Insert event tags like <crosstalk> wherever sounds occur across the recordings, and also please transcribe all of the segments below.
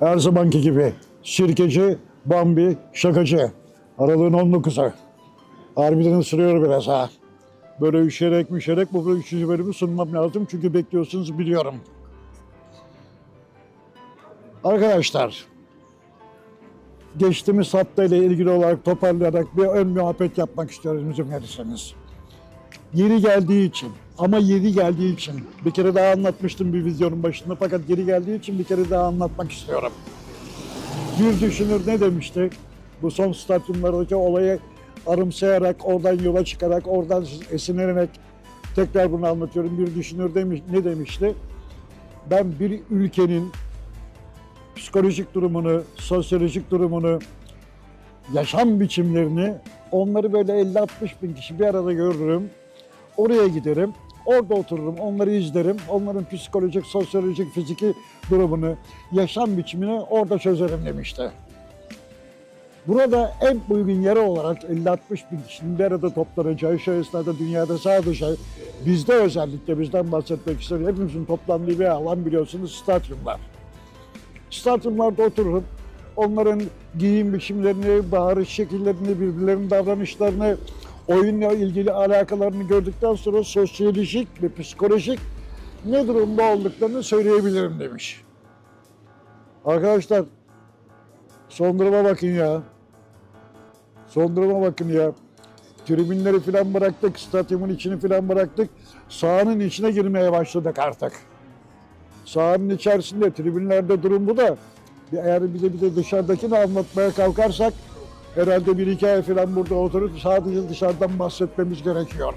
Her zamanki gibi. Sirkeci, Bambi, şakacı. Aralığın 19'u. Harbiden ısırıyor biraz ha. Böyle üşerek müşerek bu üçüncü bölümü sunmam lazım. Çünkü bekliyorsunuz biliyorum. Arkadaşlar, geçtiğimiz hafta ile ilgili olarak toparlayarak bir ön muhabbet yapmak istiyorum izin verirseniz. Yeri geldiği için ama yeri geldiği için bir kere daha anlatmıştım bir videonun başında fakat yeri geldiği için bir kere daha anlatmak istiyorum. Bir düşünür ne demişti? Bu son stadyumlardaki olayı arımsayarak, oradan yola çıkarak, oradan esinlenerek tekrar bunu anlatıyorum. Bir düşünür demiş, ne demişti? Ben bir ülkenin psikolojik durumunu, sosyolojik durumunu, yaşam biçimlerini onları böyle 50-60 bin kişi bir arada görürüm. Oraya giderim. Orada otururum, onları izlerim. Onların psikolojik, sosyolojik, fiziki durumunu, yaşam biçimini orada çözerim demişti. Burada en uygun yere olarak 50-60 bin kişinin bir arada toplanacağı şu esnada dünyada sadece bizde özellikle bizden bahsetmek isterim. Hepimizin toplandığı bir alan biliyorsunuz stadyumlar. Stadyumlarda otururum. Onların giyim biçimlerini, bağırış şekillerini, birbirlerinin davranışlarını, oyunla ilgili alakalarını gördükten sonra sosyolojik ve psikolojik ne durumda olduklarını söyleyebilirim demiş. Arkadaşlar son duruma bakın ya. Son duruma bakın ya. Tribünleri falan bıraktık, stadyumun içini falan bıraktık. Sahanın içine girmeye başladık artık. Sahanın içerisinde, tribünlerde durum bu da. Eğer bir de bir de dışarıdakini anlatmaya kalkarsak herhalde bir hikaye falan burada oturup sadece dışarıdan bahsetmemiz gerekiyor.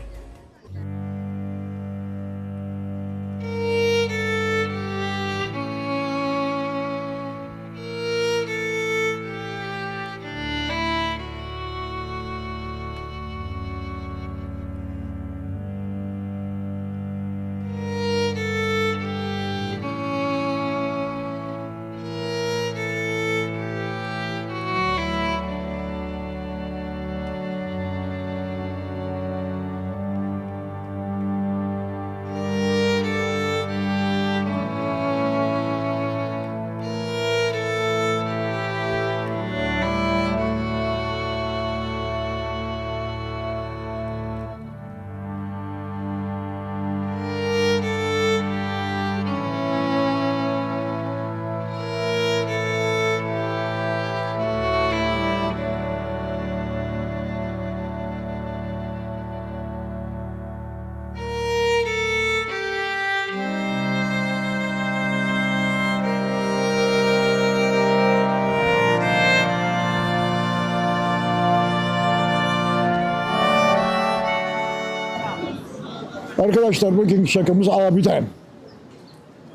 Arkadaşlar bugün şakamız abiden.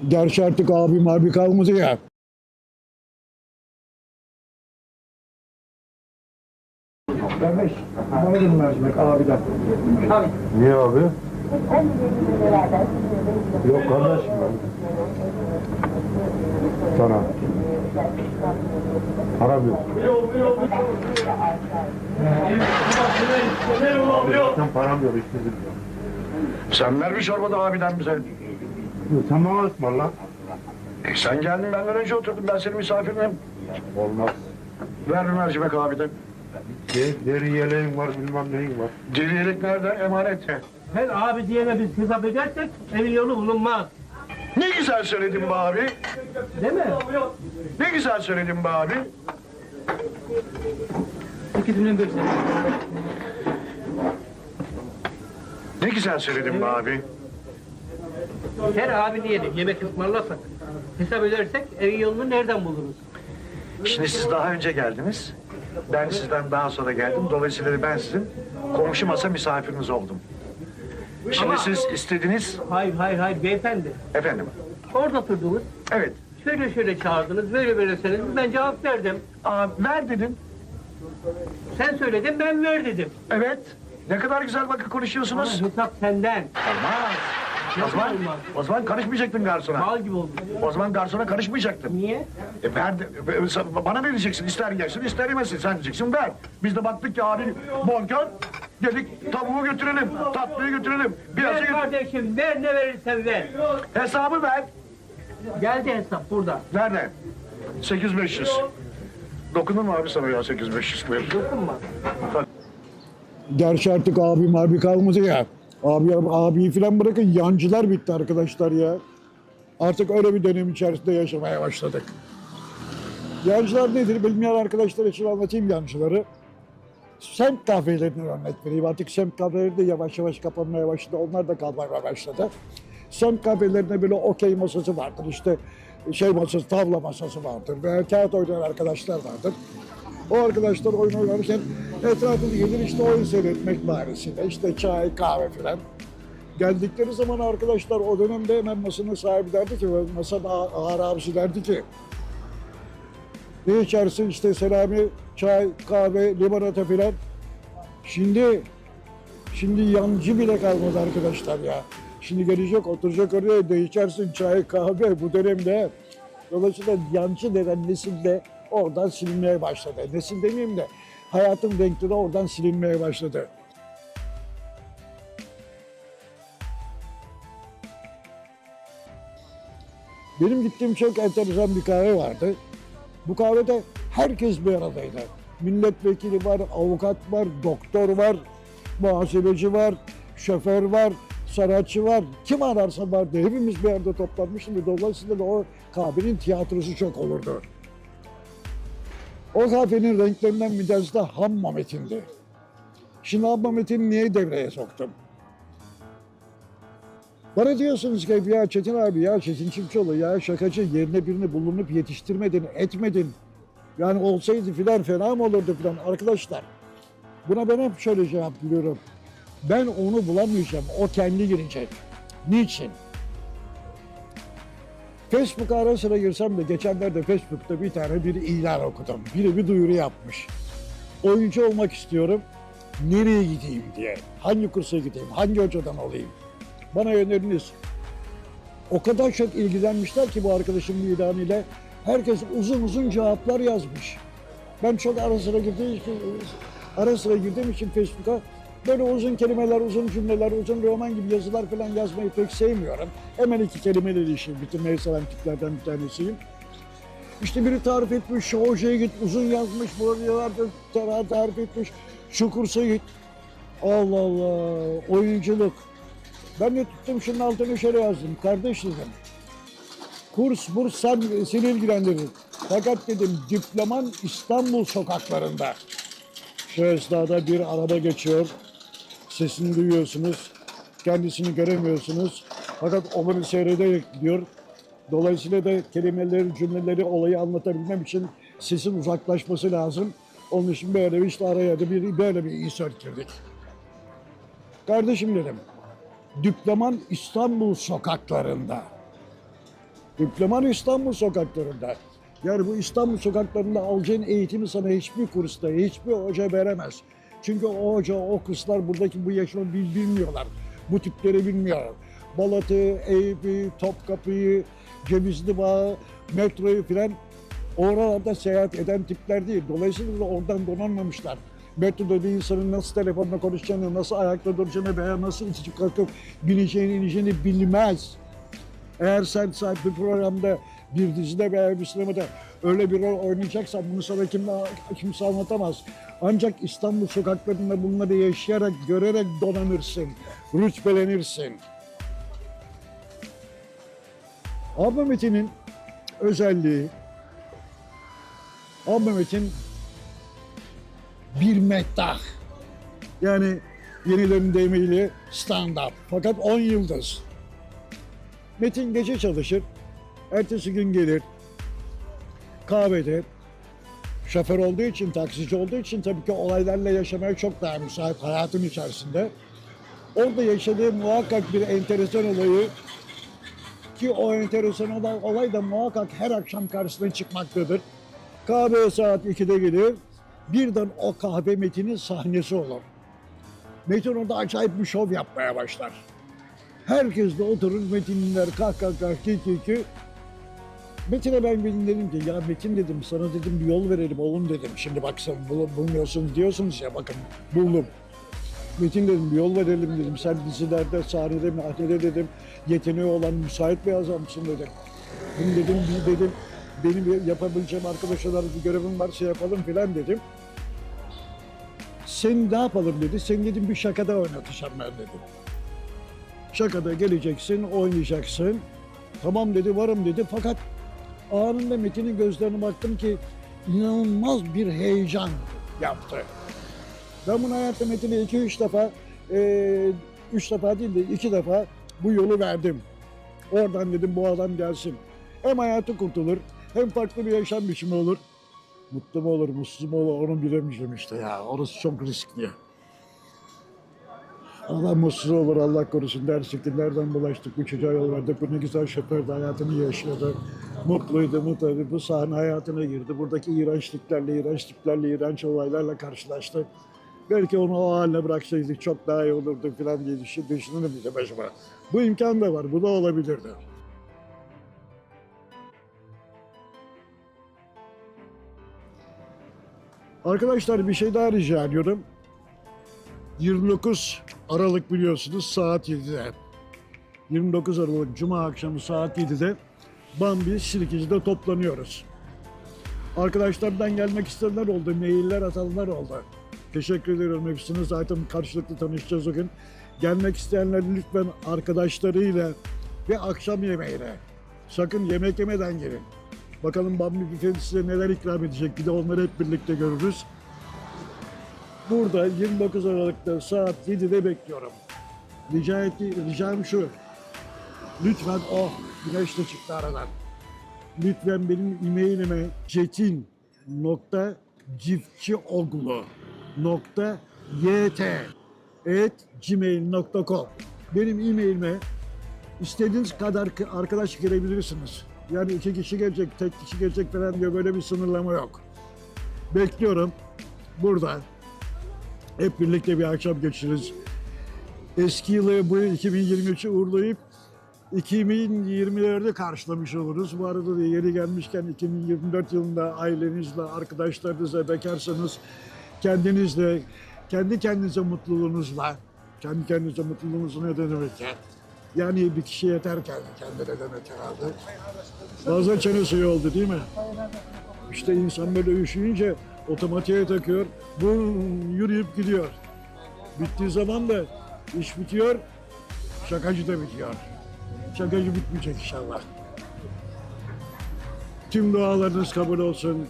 Gerçi artık abim abi kalmadı ya. Kardeş, bana da mercimek abiden. Niye abi? Yok kardeşim ben. Sana. Para bir. Sen param yok işte. Sen ver bir çorbada abiden bize. Sen bana ısmarla. E sen geldin benden önce oturdun ben senin misafirinim. Olmaz. Ver bir mercimek abiden. De, deri yeleğin var bilmem neyin var. Deliyelik nerede? Emanet. Her abi diyene biz hesap edersek evin yolu bulunmaz. Ne güzel söyledin be abi. Değil mi? Ne güzel söyledin be abi. İkisinden birisi. Ne güzel söyledin be abi. Her abi diyelim yemek ısmarlasak, hesap edersek evin yolunu nereden buluruz? Şimdi siz daha önce geldiniz. Ben sizden daha sonra geldim. Dolayısıyla ben sizin komşu masa misafiriniz oldum. Şimdi Ama- siz istediniz Hayır hayır hayır beyefendi. efendim. Orada oturdunuz. Evet. Şöyle şöyle çağırdınız, böyle böyle söylediniz. Ben cevap verdim. Aa, ver dedim. Sen söyledin, ben ver dedim. Evet. Ne kadar güzel bakın konuşuyorsunuz. hesap senden. Olmaz. O zaman, o zaman karışmayacaktın garsona. Mal gibi oldu. O zaman garsona karışmayacaktın. Niye? E ver e, sen- bana ne diyeceksin? İster yersin, ister yemezsin. Sen diyeceksin ver. Biz de baktık ki abi bonkör. Dedik tavuğu götürelim, tatlıyı götürelim. Biraz Ver kardeşim, ver ne verirsen ver. hesabı ver. Geldi hesap burada. Nerede? 8500. Dokunur mu abi sana ya 8500 ver? Dokunma. Gerçi artık abim abi kalmadı ya. Abi abi falan bırakın yancılar bitti arkadaşlar ya. Artık öyle bir dönem içerisinde yaşamaya başladık. Yancılar nedir bilmeyen arkadaşlar için anlatayım yancıları. Semt kahvelerine örnek vereyim. Artık semt kahveleri de yavaş yavaş kapanmaya başladı. Onlar da kalmaya başladı. Semt kahvelerinde böyle okey masası vardır. İşte şey masası, tavla masası vardır. Veya kağıt oynayan arkadaşlar vardır. O arkadaşlar oyun oynarken etrafını gelir işte oyun seyretmek bahanesiyle. işte çay, kahve filan. Geldikleri zaman arkadaşlar o dönemde hemen masanın sahibi derdi ki, masada ağır abisi derdi ki ne içersin işte selami, çay, kahve, limonata filan. Şimdi şimdi yancı bile kalmadı arkadaşlar ya. Şimdi gelecek oturacak oraya ne içersin çay, kahve bu dönemde. Dolayısıyla yancı denen nesil de oradan silinmeye başladı. Nesil demeyeyim de hayatın renkleri oradan silinmeye başladı. Benim gittiğim çok enteresan bir kahve vardı. Bu kahvede herkes bir aradaydı. Milletvekili var, avukat var, doktor var, muhasebeci var, şoför var, sanatçı var. Kim ararsa vardı. Hepimiz bir arada toplanmıştık dolayısıyla o kahvenin tiyatrosu çok olurdu. O kahvenin renklerinden bir tanesi de ham mametindi. Şimdi ham mametini niye devreye soktum? Bana diyorsunuz ki ya Çetin abi ya Çetin Çiftçioğlu ya şakacı yerine birini bulunup yetiştirmedin, etmedin. Yani olsaydı filan fena mı olurdu filan arkadaşlar. Buna ben hep şöyle cevap veriyorum. Ben onu bulamayacağım. O kendi girecek. Niçin? Facebook'a ara sıra girsem de geçenlerde Facebook'ta bir tane bir ilan okudum. Biri bir duyuru yapmış. Oyuncu olmak istiyorum. Nereye gideyim diye. Hangi kursa gideyim? Hangi hocadan alayım? Bana öneriniz. O kadar çok ilgilenmişler ki bu arkadaşımın ilanıyla. Herkes uzun uzun cevaplar yazmış. Ben çok ara sıra girdiğim için, ara sıra girdiğim için Facebook'a böyle uzun kelimeler, uzun cümleler, uzun roman gibi yazılar falan yazmayı pek sevmiyorum. Hemen iki kelimeyle işi bitirmeyi seven tiplerden bir tanesiyim. İşte biri tarif etmiş, hocaya git, uzun yazmış, buralarda tar- tarif etmiş, şu kursa git. Allah Allah, oyunculuk. Ben de tuttum şunun altına şöyle yazdım. Kardeş dedim. Kurs, burs sen, seni ilgilendirir. Fakat dedim diploman İstanbul sokaklarında. Şu esnada bir araba geçiyor. Sesini duyuyorsunuz. Kendisini göremiyorsunuz. Fakat onu seyrederek gidiyor. Dolayısıyla da kelimeleri, cümleleri, olayı anlatabilmem için sesin uzaklaşması lazım. Onun için böyle bir işte araya da bir, böyle bir insert girdik. Kardeşim dedim, Diploman İstanbul sokaklarında. Diploman İstanbul sokaklarında. Yani bu İstanbul sokaklarında alacağın eğitimi sana hiçbir kursta, hiçbir hoca veremez. Çünkü o hoca, o kurslar buradaki bu yaşamı bil- bilmiyorlar. Bu tipleri bilmiyorlar. Balat'ı, Eyüp'ü, Topkapı'yı, Cevizli Bağ, metroyu filan oralarda seyahat eden tipler değil. Dolayısıyla da oradan donanmamışlar. Metroda bir insanın nasıl telefonla konuşacağını, nasıl ayakta duracağını veya nasıl içip kalkıp bineceğini, ineceğini bilmez. Eğer sen saat bir programda, bir dizide veya bir sinemada öyle bir rol oynayacaksan bunu sana kimse anlatamaz. Ancak İstanbul sokaklarında bunları yaşayarak, görerek donanırsın, rütbelenirsin. Abla Metin'in özelliği, Abla Metin bir meddah. Yani yenilerin deyimiyle stand-up. Fakat 10 yıldız. Metin gece çalışır. Ertesi gün gelir. Kahvede. Şoför olduğu için, taksici olduğu için tabii ki olaylarla yaşamaya çok daha müsait hayatın içerisinde. Orada yaşadığı muhakkak bir enteresan olayı ki o enteresan olay, olay da muhakkak her akşam karşısına çıkmaktadır. Kahve saat 2'de gelir. Birden o kahve Metin'in sahnesi olur. Metin orada acayip bir şov yapmaya başlar. Herkes de oturur Metin dinler kah kah kah ki ki ki. Metin'e ben bir dedim ki ya Metin dedim sana dedim bir yol verelim oğlum dedim. Şimdi bak sen bul- bulmuyorsun diyorsunuz ya bakın buldum. Metin dedim bir yol verelim dedim. Sen dizilerde, sahnede, mahnede dedim. Yeteneği olan müsait bir adamsın dedim. Bunu dedim, bir dedim benim yapabileceğim arkadaşlarla bir görevim var şey yapalım filan dedim. Sen ne yapalım dedi. Sen dedim bir şakada oynatacağım ben dedim. Şakada geleceksin, oynayacaksın. Tamam dedi, varım dedi. Fakat anında Metin'in gözlerine baktım ki inanılmaz bir heyecan yaptı. Ben bunu hayatta Metin'e iki üç defa, eee, üç defa değil de iki defa bu yolu verdim. Oradan dedim bu adam gelsin. Hem hayatı kurtulur, hem farklı bir yaşam biçimi olur. Mutlu mu olur, mutsuz mu olur onu bilemeyeceğim işte ya. Orası çok riskli. Adam mutsuz olur Allah korusun dersin ki nereden bulaştık bu çocuğa yol verdik. Bu ne güzel şofördü hayatını yaşıyordu. Mutluydu mutluydu. Bu sahne hayatına girdi. Buradaki iğrençliklerle, iğrençliklerle, iğrenç olaylarla karşılaştı. Belki onu o haline bıraksaydık çok daha iyi olurdu falan diye düşün, düşünürüm bir de başıma. Bu imkan da var. Bu da olabilirdi. Arkadaşlar bir şey daha rica ediyorum. 29 Aralık biliyorsunuz saat 7'de. 29 Aralık Cuma akşamı saat 7'de Bambi Sirkeci'de toplanıyoruz. Arkadaşlardan gelmek isteyenler oldu, mailler atanlar oldu. Teşekkür ediyorum hepsine. Zaten karşılıklı tanışacağız o gün. Gelmek isteyenler lütfen arkadaşlarıyla ve akşam yemeğine. Sakın yemek yemeden gelin. Bakalım Bambi büfesi size neler ikram edecek. Bir de onları hep birlikte görürüz. Burada 29 Aralık'ta saat 7'de bekliyorum. Rica etti, ricam şu. Lütfen oh güneş de çıktı aradan. Lütfen benim e-mailime cetin nokta cifçioglu nokta yt et gmail.com benim e-mailime istediğiniz kadar arkadaş girebilirsiniz. Yani iki kişi gelecek, tek kişi gelecek falan diyor böyle bir sınırlama yok. Bekliyorum burada. Hep birlikte bir akşam geçiririz. Eski yılı bu 2023'ü uğurlayıp 2024'ü karşılamış oluruz. Bu arada da yeri gelmişken 2024 yılında ailenizle, arkadaşlarınızla, bekarsanız kendinizle, kendi kendinize mutluluğunuzla, kendi kendinize mutluluğunuz ne demek ya? Yani bir kişi yeter kendi kendine demek herhalde. Fazla çene suyu oldu değil mi? İşte insan böyle üşüyünce otomatiğe takıyor, bu yürüyüp gidiyor. Bittiği zaman da iş bitiyor, şakacı da bitiyor. Şakacı bitmeyecek inşallah. Tüm dualarınız kabul olsun.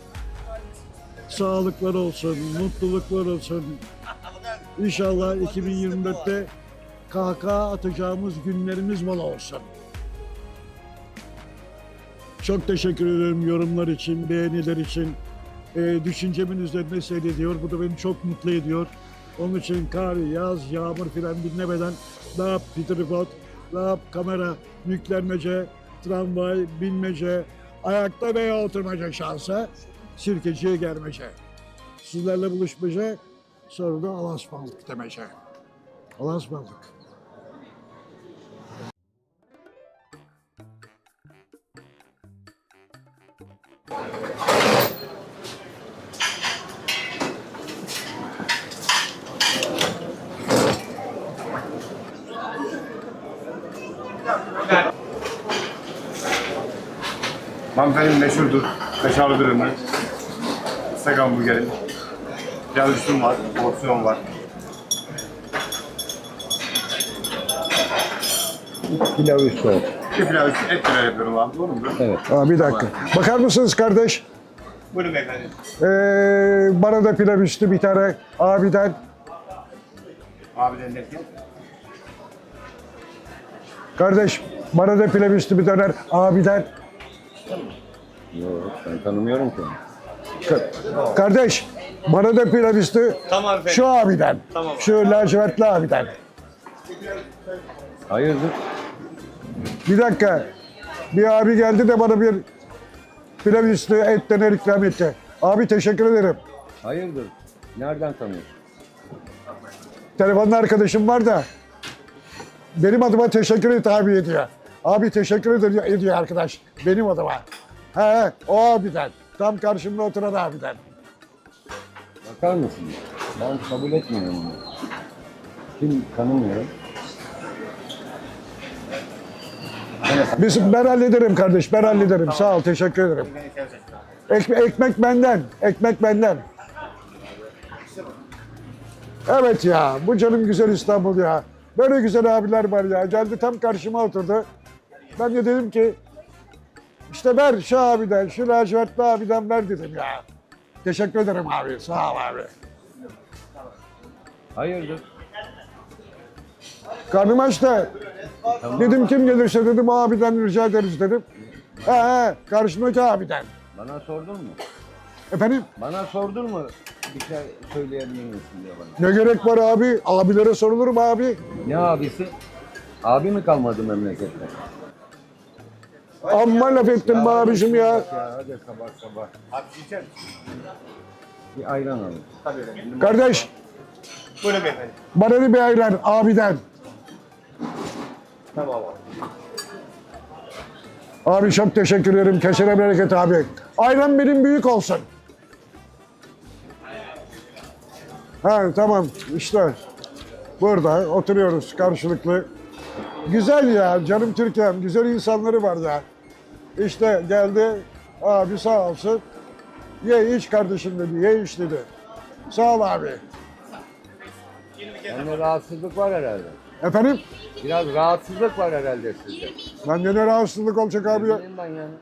Sağlıklar olsun, mutluluklar olsun. İnşallah 2024'te kahkaha atacağımız günlerimiz bol olsun. Çok teşekkür ederim yorumlar için, beğeniler için. Ee, düşüncemin üzerine seyrediyor. Bu da beni çok mutlu ediyor. Onun için kar, yaz, yağmur filan dinlemeden ne yap tripod, ne kamera, yüklenmece, tramvay, binmece, ayakta veya oturmaca şansa sirkeciye gelmece. Sizlerle buluşmaca, sonra da alasmanlık demece. Alasmanlık. Hanımefendinin meşhurdur. Kaşarlı dürümü. Islak hamburgerin. Pilav üstüm var. Porsiyon var. Pilav üstü olsun. Bir pilav üstü et pilav yapıyorum abi. Doğru mu? Evet. Aa, bir dakika. Bakar mısınız kardeş? Buyurun beyefendi. Ee, bana da pilav üstü bir tane abiden. Abiden derken. Kardeş bana da pilav üstü bir döner abiden. Yok ben tanımıyorum ki. Ka- Kardeş bana da pilav üstü Tamam efendim. şu abiden. Tamam. Şu lacivertli abiden. Hayırdır? Bir dakika. Bir abi geldi de bana bir pilav üstü et döner ikram etti. Abi teşekkür ederim. Hayırdır? Nereden tanıyorsun? Telefonda arkadaşım var da benim adıma teşekkür et abi ediyor. Abi teşekkür ediyor, ediyor arkadaş benim adıma. He, o abiden. Tam karşımda oturan abiden. Bakar mısın? Ben kabul etmiyorum bunu. Kim tanımıyorum. Sana Biz, ben hallederim kardeş, ben hallederim. Sağ ol, teşekkür ederim. Ekme- ekmek benden, ekmek benden. Evet ya, bu canım güzel İstanbul ya. Böyle güzel abiler var ya. Geldi tam karşıma oturdu. Ben de dedim ki, işte ver şu abiden, şu lacivertli abiden ver dedim ya. Teşekkür ederim abi, sağ ol abi. Hayırdır? Karnım aç da. Dedim kim gelirse dedim abiden rica ederiz dedim. He he karşımdaki abiden. Bana sordun mu? Efendim Bana sordun mu? Bir şey söyleyebilir misin diye bana. ne gerek var abi? Abilere sorulur mu abi? Ne abisi? Abi mi kalmadı memlekette? Amma laf ettin be abicim ya. Hadi sabah sabah. Abi içer? Bir ayran alın. Tabii efendim. Kardeş Buyurun beyefendi. bana da bir ayran abiden. Tamam abi. Abi çok teşekkür ederim. Kesene bereket abi. Ayran benim büyük olsun. Ha tamam işte. Burada oturuyoruz karşılıklı. Güzel ya canım Türkiye'm. Güzel insanları var ya. İşte geldi abi sağ olsun. Ye iç kardeşim dedi. Ye iç dedi. Sağ ol abi. Bende rahatsızlık var herhalde. Efendim? Biraz rahatsızlık var herhalde sizde. Bende ne rahatsızlık olacak abi ya? Bileyim ben yani.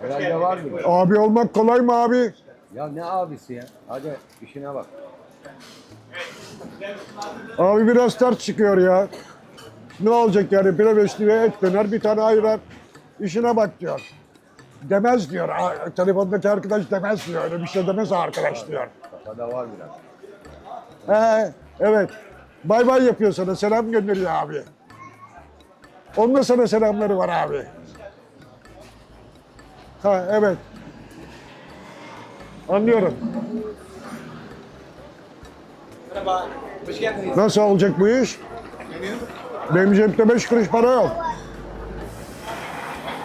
Herhalde var mı? Abi olmak kolay mı abi? Ya ne abisi ya? Hadi işine bak. Abi biraz ters çıkıyor ya. Ne olacak yani pilav üstüne et döner bir tane ayran. İşine bak diyor. Demez diyor. Aa, Telefondaki arkadaş demez diyor. Öyle bir şey demez arkadaş diyor. Kafada var biraz. He, evet. Bay bay yapıyor sana. Selam gönderiyor abi. Onun da sana selamları var abi. Ha evet. Anlıyorum. Merhaba. Hoş geldiniz. Nasıl olacak bu iş? Benim cepte beş kuruş para yok.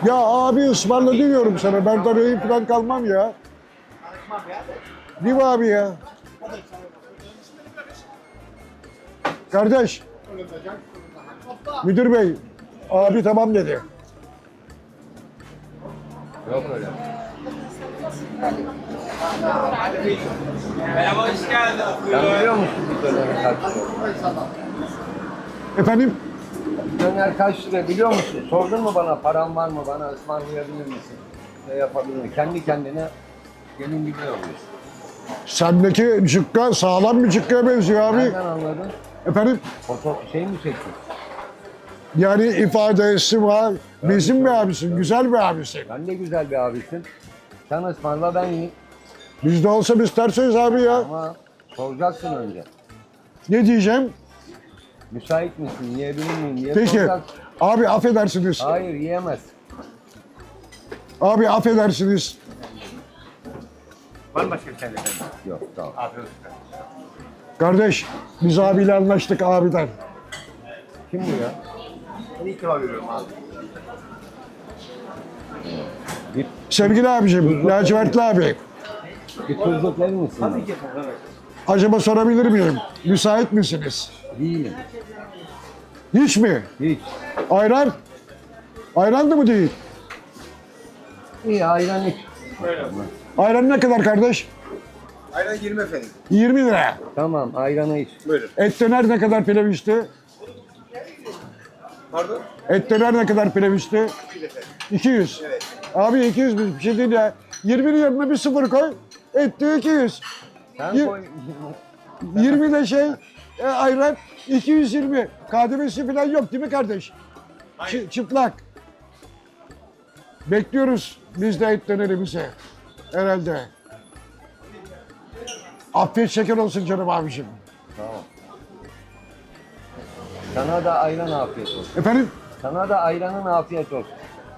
Ya abi ısmarla diyorum sana. Ben tabii falan kalmam ya. Değil mi abi ya? Kardeş. Müdür bey. Abi tamam dedi. Yok öyle. Merhaba, hoş geldiniz. Sen biliyor musun bir döner kaç lira? Efendim? Döner kaç lira biliyor musun? Sordun mu bana param var mı bana ısmarlayabilir misin? Ne yapabilir miyim? Kendi kendine gelin gibi oluyor. Sendeki cıkka sağlam bir cıkkaya benziyor abi. Nereden anladın? Efendim? Foto şey mi çektin? Yani ifadesi var. Bizim bir abisin, güzel bir abisin. Ben de güzel bir abisin. Sen ısmarla ben yiyeyim. Bizde olsa biz tersiyiz abi ya. Ama soracaksın önce. Ne diyeceğim? Müsait misin? Yiyebilir miyim? Diye Peki. soracaksın. Abi affedersiniz. Hayır yiyemez. Abi affedersiniz. Var mı başka bir şey efendim? Yok tamam. Afiyet olsun. Kardeş biz abiyle anlaştık abiden. Kim bu ya? İlk defa görüyorum abi. Sevgili abicim, lacivertli abi. Bir tuzluk verir misin? bana? Peki efendim, evet. Acaba sorabilir miyim? Müsait misiniz? Değilim. Hiç mi? Hiç. Ayran? Ayran da mı değil? İyi ayran iç. Ayran ne kadar kardeş? Ayran 20 efendim. 20 lira. Tamam ayranı iç. Buyurun. Et döner ne kadar pilav üstü? Pardon? Et döner ne kadar pilav üstü? 200. Evet. Abi 200 bir şey değil ya. 20'nin yanına bir sıfır koy. Et diyor 200. Sen Yir- koy. <laughs> 20 de şey e, ayran 220. KDV'si falan yok değil mi kardeş? Çı- çıplak. Bekliyoruz biz de et dönerimizi. Herhalde. Afiyet şeker olsun canım abiciğim. Tamam. Sana da ayran afiyet olsun. Efendim Sana da ayranın afiyet olsun.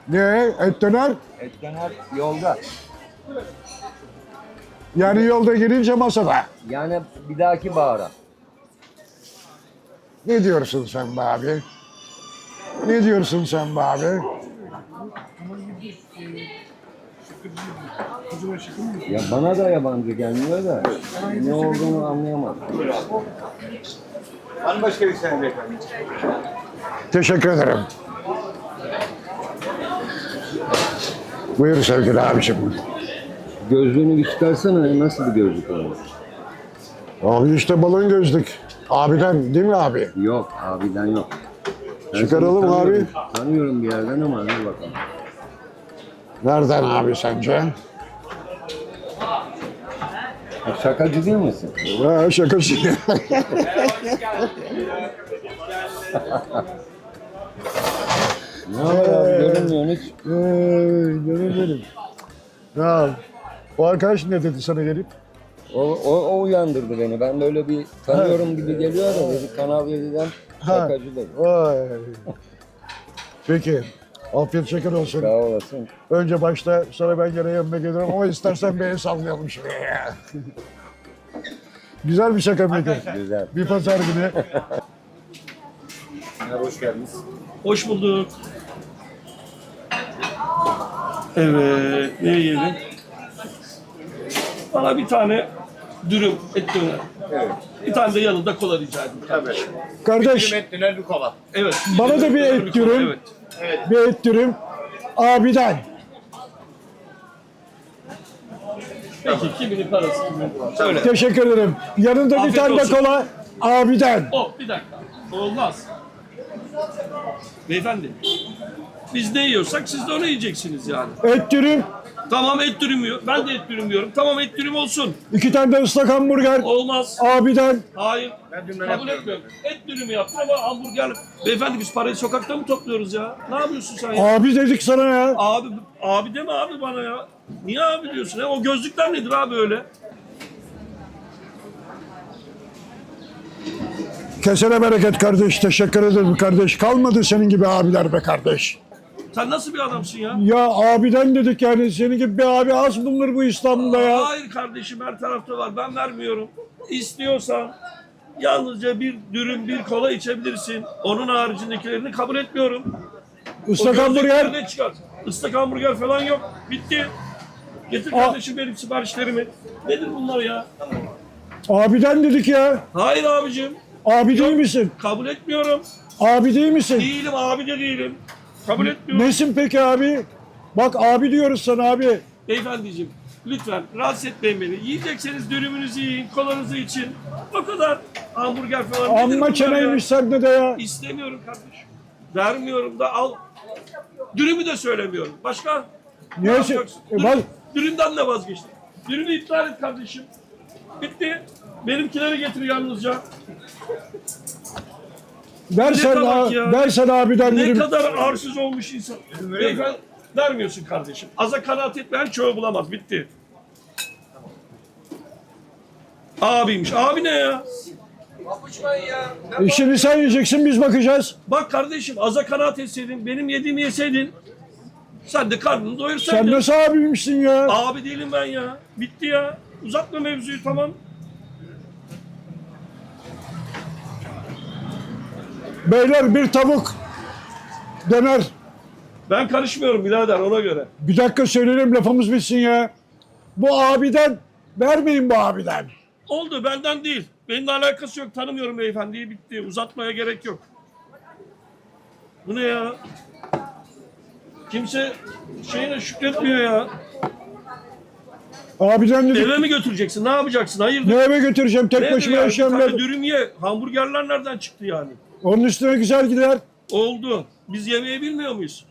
ne et döner? Et döner yolda. Yani yolda gelince masada. Yani bir dahaki bahara. Ne diyorsun sen be abi? Ne diyorsun sen be abi? Ya bana da yabancı gelmiyor da ne olduğunu anlayamadım. Mı başka bir şey efendim? Teşekkür ederim. Buyur sevgili abicim. Gözlüğünü bir çıkarsana nasıl bir gözlük olur? Abi işte balon gözlük. Abiden değil mi abi? Yok abiden yok. Ben Çıkaralım seni abi. tanıyorum. Bir yerden ama hadi bakalım. Nereden abi sence? Şakacı değil misin? Ha, şakası. <laughs> Ne var abi görünmüyor hiç. Ey, canım benim. Ya, o arkadaş ne dedi sana gelip? O, o, o uyandırdı beni. Ben böyle bir tanıyorum gibi geliyor da dedi Kanal 7'den şakacı dedi. Vay. Peki. Afiyet şeker olsun. Sağ olasın. Önce başta sonra ben gene yanına gelirim ama istersen beni sallayalım şuraya ya. Güzel bir şaka mıydı? Güzel. Bir pazar günü. Hoş bulduk. Evet, ne yiyelim? Bana bir tane dürüm et döner. Evet. Bir tane de yanında kola rica edeyim. Tabii. Kardeş Et döner bir kola. Evet. Bana da bir et dürüm. Evet. bir et dürüm abiden. Peki kiminin parası kimin parası? Söyle. Teşekkür ederim. Yanında bir Afiyet tane de olsun. kola abiden. O bir dakika. Olmaz. Beyefendi. Biz ne yiyorsak siz de onu yiyeceksiniz yani. Et dürüm, Tamam et dürüm yiyor. Ben de et dürüm yiyorum. Tamam et dürüm olsun. iki tane de ıslak hamburger Olmaz. abiden. Hayır. Kabul etmiyorum. Et dürümü yaptın ama hamburger. Beyefendi biz parayı sokakta mı topluyoruz ya? Ne yapıyorsun sen ya? Abi dedik sana ya. Abi, abi deme abi bana ya. Niye abi diyorsun ya? O gözlükler nedir abi öyle? Kesene bereket kardeş. Teşekkür ederim kardeş. Kalmadı senin gibi abiler be kardeş. Sen nasıl bir adamsın ya? Ya abiden dedik yani. Senin gibi bir abi az bulunur bu İstanbul'da ya. Hayır kardeşim her tarafta var. Ben vermiyorum. İstiyorsan yalnızca bir dürüm, bir kola içebilirsin. Onun haricindekilerini kabul etmiyorum. Islak hamburger. de çıkart. Islak hamburger falan yok. Bitti. Getir Aa. kardeşim benim siparişlerimi. Nedir bunlar ya? Abiden dedik ya. Hayır abicim. Abi değil misin? Kabul etmiyorum. Abi değil misin? Değilim abi de değilim. Kabul etmiyorum. Nesin peki abi? Bak abi diyoruz sana abi. Beyefendiciğim lütfen rahatsız etmeyin beni. Yiyecekseniz dürümünüzü yiyin, kolanızı için. O kadar. Hamburger falan. nedir Amma bunlar çeneymiş ya? de ya. İstemiyorum kardeşim. Vermiyorum da al. Dürümü de söylemiyorum. Başka? Niye? yapacaksın? E, Dürüm- bak- Dürümden de vazgeçtim. Dürümü iptal et kardeşim. Bitti. Benimkileri getir yalnızca. Versen, Ne a- ya. versen abiden Ne dedim. kadar arsız olmuş insan. Beyefendi vermiyorsun kardeşim. Aza kanaat etmeyen çoğu bulamaz. Bitti. Abiymiş. Abi ne ya? E şimdi sen yiyeceksin biz bakacağız. Bak kardeşim aza kanaat etseydin, benim yediğimi yeseydin sen de karnını Sen doyursaydın. nasıl abiymişsin ya? Abi değilim ben ya. Bitti ya. Uzatma mevzuyu tamam. Beyler bir tavuk döner. Ben karışmıyorum birader ona göre. Bir dakika söyleyelim lafımız bitsin ya. Bu abiden vermeyin bu abiden. Oldu benden değil. Benimle alakası yok. Tanımıyorum beyefendiyi. Bitti. Uzatmaya gerek yok. Bu ne ya? Kimse şeyine şükretmiyor ya. Abiden dedik. Eve mi götüreceksin? Ne yapacaksın? Ne Hayırdır? eve götüreceğim tek Nedir başıma ya? Bir yaşayan tane ben. dürüm ye. Hamburgerler nereden çıktı yani? Onun üstüne güzel gider. Oldu. Biz yemeği bilmiyor muyuz?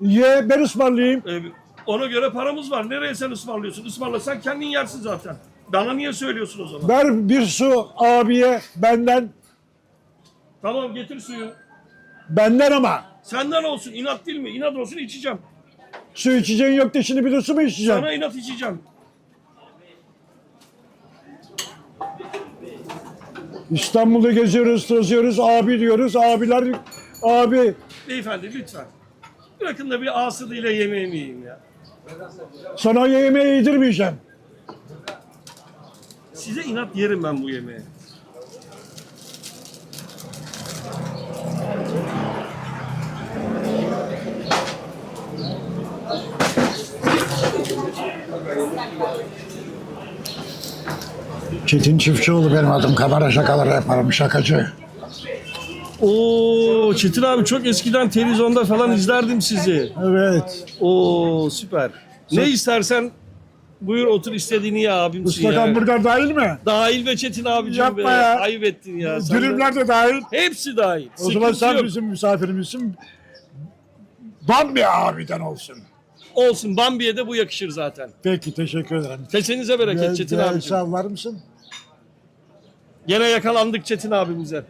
Ye ben ısmarlayayım. Ee, ona göre paramız var. Nereye sen ısmarlıyorsun? Ismarlasan kendin yersin zaten. Bana niye söylüyorsun o zaman? Ver bir su abiye benden. Tamam getir suyu. Benden ama. Senden olsun. inat değil mi? İnat olsun içeceğim. Su içeceğin yok da şimdi bir de su mu içeceksin? Sana inat içeceğim. İstanbul'da geziyoruz, tozuyoruz, abi diyoruz. Abiler, abi. Beyefendi lütfen. Bırakın da bir asıdıyla yemeğimi yiyeyim ya. Sana yemeği yedirmeyeceğim. Size inat yerim ben bu yemeği. Çetin Çiftçioğlu benim adım. Kamera şakaları yaparım, şakacı. Oo Çetin abi çok eskiden televizyonda falan izlerdim sizi. Evet. Oo süper. Ne istersen buyur otur istediğini ya abimsin Islak ya. hamburger dahil mi? Dahil be Çetin abicim Yapma be. ya. Ayıp ettin ya. Sen de- Dürümler de dahil. Hepsi dahil. O zaman Sıkıntı sen yok. bizim misafirimizsin. Bambi abiden olsun. Olsun Bambi'ye de bu yakışır zaten. Peki teşekkür ederim. Kesenize bereket Çetin Bir- bir abicim. Sağ var mısın? Gene yakalandık Çetin abimize.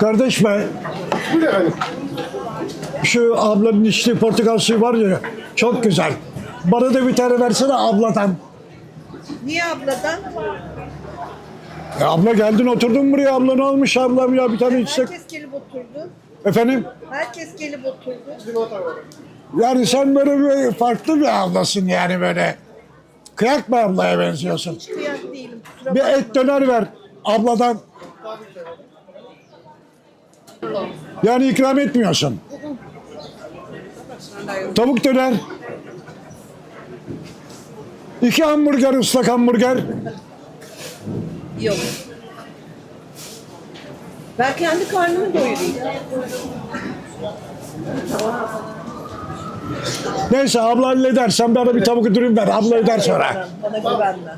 Kardeş be. Şu ablanın içtiği portakal suyu var ya çok güzel. Bana da bir tane versene abladan. Niye abladan? Ya abla geldin oturdun buraya abla ne olmuş ablam ya bir tane içsek. Herkes gelip oturdu. Efendim? Herkes gelip oturdu. Yani sen böyle bir farklı bir ablasın yani böyle. Kıyak mı ablaya benziyorsun? Hiç kıyak değilim. Bir et döner ver abladan. Yani ikram etmiyorsun. Tavuk döner. İki hamburger, ıslak hamburger. Yok. Ben kendi karnımı doyurayım. Neyse abla halleder. Sen bana bir tavuk dürüm ver. Abla öder sonra. Bana güvenme.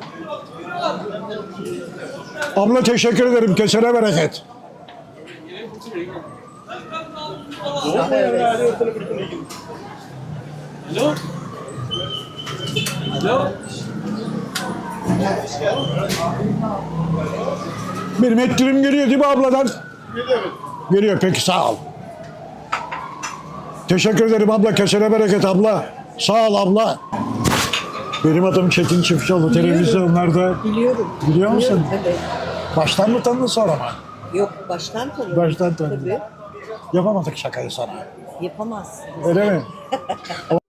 Abla teşekkür ederim. Kesene bereket. Benim et dürüm geliyor değil mi abladan? Geliyor peki sağ ol. Teşekkür ederim abla. Kesene bereket abla. Sağ ol abla. Benim adım Çetin Çiftçioğlu. Televizyonlarda Biliyorum. biliyor musun? Tabii. Baştan mı tanıdın sonra mı? Yok baştan tanıyorum. Baştan tanıdım. Tabii. Yapamadık şakayı sana. Yapamazsın. Öyle mi? <laughs>